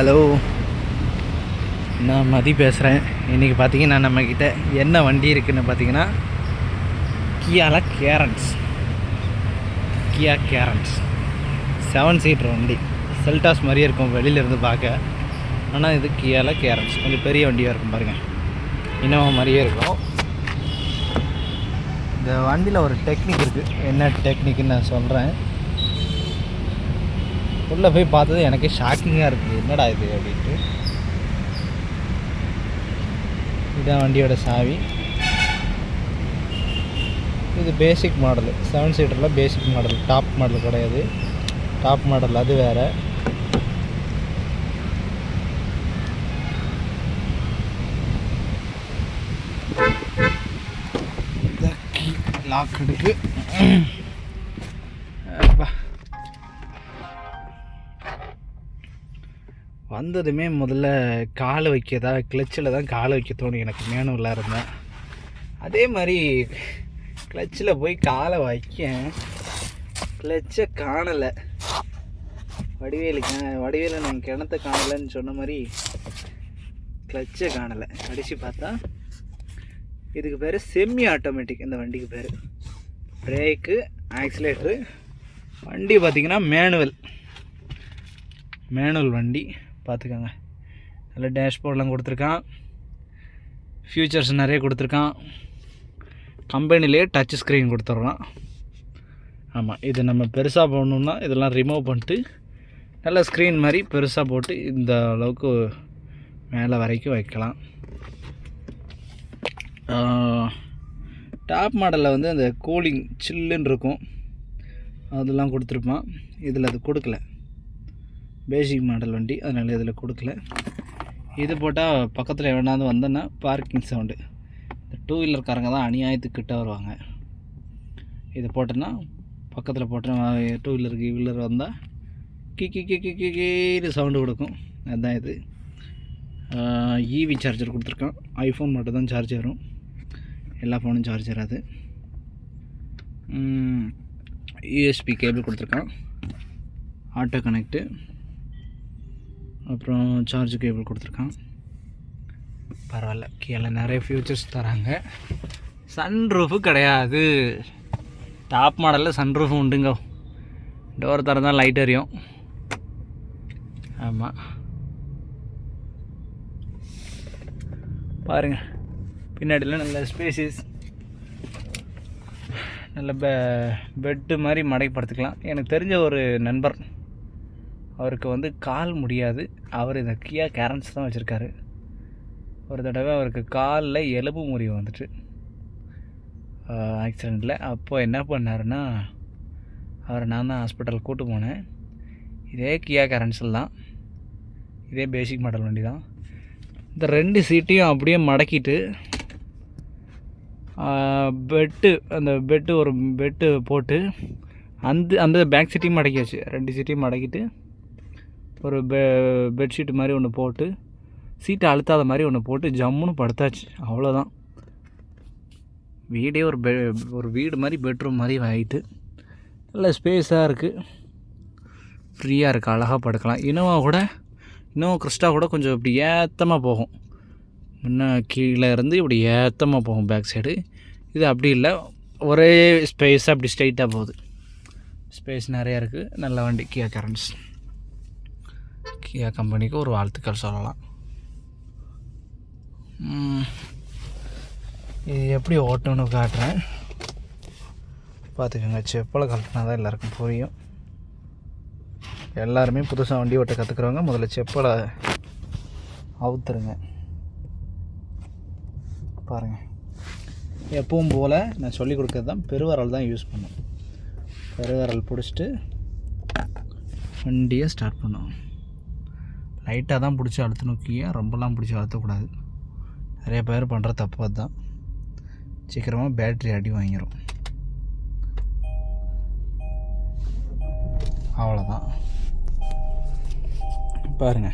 Hello. நான் மதி பேசுகிறேன் இன்றைக்கி பார்த்தீங்கன்னா நம்மக்கிட்ட என்ன வண்டி இருக்குதுன்னு பார்த்தீங்கன்னா கியால Carens Kia Carens seven seater வண்டி. செல்டாஸ் மாதிரியே இருக்கும் வெளியிலேருந்து பார்க்க. ஆனால் இது கியால கேரன்ஸ் கொஞ்சம் பெரிய வண்டியாக இருக்கும் பாருங்கள் இனோவா மாதிரியே இருக்கும். இந்த வண்டியில் ஒரு டெக்னிக் இருக்குது என்ன டெக்னிக்குன்னு நான் சொல்கிறேன் உள்ளே போய் பார்த்தது எனக்கே ஷாக்கிங்காக இருக்குது என்னடா இது அப்படின்ட்டு. இதுதான் வண்டியோட சாவி. இது பேசிக் மாடலு செவன் சீட்டரில் பேசிக் மாடல் டாப் மாடல் கிடையாது. டாப் மாடல் அது வேறு. லாக் இருக்கு வந்ததுமே முதல்ல காலை வைக்கதா கிளச்சில் தான் காலை வைக்க தோணும் எனக்கு மேனுவலாக இருந்தேன் அதே மாதிரி கிளச்சில் போய் காலை வைக்க கிளச்சை காணலை. வடிவேலுக்கு வடிவேலு நான் கிணத்த காணலைன்னு சொன்ன மாதிரி கிளச்சை காணலை. கடைசி பார்த்தா இதுக்கு பேர் செமி ஆட்டோமேட்டிக் இந்த வண்டிக்கு பேர். பிரேக்கு ஆக்சிலேட்ரு வண்டி பார்த்திங்கன்னா மேனுவல் மேனுவல் வண்டி. பார்த்துக்கோங்க. நல்ல டேஷ்போர்டெலாம் கொடுத்துருக்கான். ஃபியூச்சர்ஸ் நிறைய கொடுத்துருக்கான். கம்பெனிலே டச் ஸ்க்ரீன் கொடுத்துட்றான். ஆமாம் இது நம்ம பெருசாக போடணுன்னா இதெல்லாம் ரிமூவ் பண்ணிட்டு நல்ல ஸ்க்ரீன் மாதிரி பெருசாக போட்டு இந்த அளவுக்கு மேலே வரைக்கும் வைக்கலாம். டாப் மாடலில் வந்து அந்த கூலிங் சில்லுன்னு இருக்கும். அதெல்லாம் கொடுத்துருப்பான். இதில் அது கொடுக்கல. பேசிக் மாடல் வண்டி அதனால் இதில் கொடுக்கல. இது போட்டால் பக்கத்தில் வேணாந்து வந்தேன்னா பார்க்கிங் சவுண்டு இந்த டூ வீலர்காரங்க தான் அநியாயத்துக்கிட்ட வருவாங்க. இது போட்டேன்னா பக்கத்தில் போட்டேன் டூ வீலர் வீலர் வந்தால் கி கி கி கி கி கீன்னு சவுண்டு கொடுக்கும். அதுதான் இது. ஈவி சார்ஜர் கொடுத்துருக்கான். ஐஃபோன் மட்டும் தான் சார்ஜ் வரும். எல்லா ஃபோனும் சார்ஜ் வராது. யூஎஸ்பி கேபிள் கொடுத்துருக்கான். ஆட்டோ கனெக்ட்டு அப்புறம் சார்ஜ் கேபிள் கொடுத்துருக்கான். பரவாயில்ல. கீழே நிறைய ஃபியூச்சர்ஸ் தராங்க. சன்ரூஃபு கிடையாது. டாப் மாடலில் சன்ரூஃபு உண்டுங்க. டோர் திறந்தால் லைட் எரியும். ஆமாம் பாருங்கள் பின்னாடிலாம் நல்ல ஸ்பேசிஸ் நல்ல பெ பெட்டு மாதிரி மடைப்படுத்திக்கலாம் எனக்கு தெரிஞ்ச ஒரு நண்பர் அவருக்கு வந்து கால் முடியாது. அவர் இந்த கியா கேரன்ஸ் தான் வச்சுருக்காரு. ஒரு தடவை அவருக்கு காலில் எலும்பு முறிவு வந்துட்டு ஆக்சிடெண்ட்டில் அப்போது என்ன பண்ணாருன்னா அவரை நான் தான் ஹாஸ்பிட்டல் கூட்டு போனேன். இதே கியா கேரன்ஸில் தான். இதே பேசிக் மாடல் வண்டி தான். இந்த ரெண்டு சீட்டையும் அப்படியே மடக்கிட்டு பெட்டு அந்த பெட்டு ஒரு பெட்டு போட்டு அந்த அந்த பேக் சீட்டையும் மடக்கியாச்சு. ரெண்டு சீட்டையும் மடக்கிட்டு ஒரு பெ பெட்ஷீட் மாதிரி ஒன்று போட்டு சீட்டை அழுத்தாத மாதிரி ஒன்று போட்டு ஜம்முன்னு படுத்தாச்சு. அவ்வளோதான் வீடே ஒரு பெ ஒரு வீடு மாதிரி பெட்ரூம் மாதிரி ஆகிட்டு நல்ல ஸ்பேஸாக இருக்குது ஃப்ரீயாக இருக்குது அழகாக படுக்கலாம். இனோவா கூட இன்னும் கிறிஸ்டா கூட கொஞ்சம் இப்படி ஏத்தமாக போகும். முன்ன கீழே இருந்து இப்படி ஏத்தமாக போகும் பேக் சைடு இது அப்படி இல்லை. ஒரே ஸ்பேஸாக அப்படி ஸ்ட்ரைட்டாக போகுது. ஸ்பேஸ் நிறையா இருக்குது நல்ல வண்டி கியா கரண்ட்ஸ் கியா கம்பெனிக்கு ஒரு வாழ்த்துக்கள் சொல்லலாம். இது எப்படி ஓட்டணும்னு காட்டுறேன். பார்த்துக்கோங்க செப்பலை கழட்டினா தான் எல்லாருக்கும் புரியும். எல்லாருமே புதுசாக வண்டி ஓட்ட கற்றுக்குறவங்க முதல்ல செப்பலை அவுத்துருங்க. பாருங்கள் எப்பவும் போல் நான் சொல்லி கொடுக்குறது தான் பெருவரல் தான் யூஸ் பண்ணும். பெருவரல் பிடிச்சிட்டு வண்டியை ஸ்டார்ட் பண்ணுவோம். லைட்டாக தான் பிடிச்சி அழுத்தணும் கீழே ரொம்பலாம் பிடிச்சி அழுத்தக்கூடாது. நிறைய பேர் பண்ணுற தப்பு அதுதான். சீக்கிரமாக பேட்ரி அடி வாங்கிடும் அவ்வளோதான் பாருங்கள்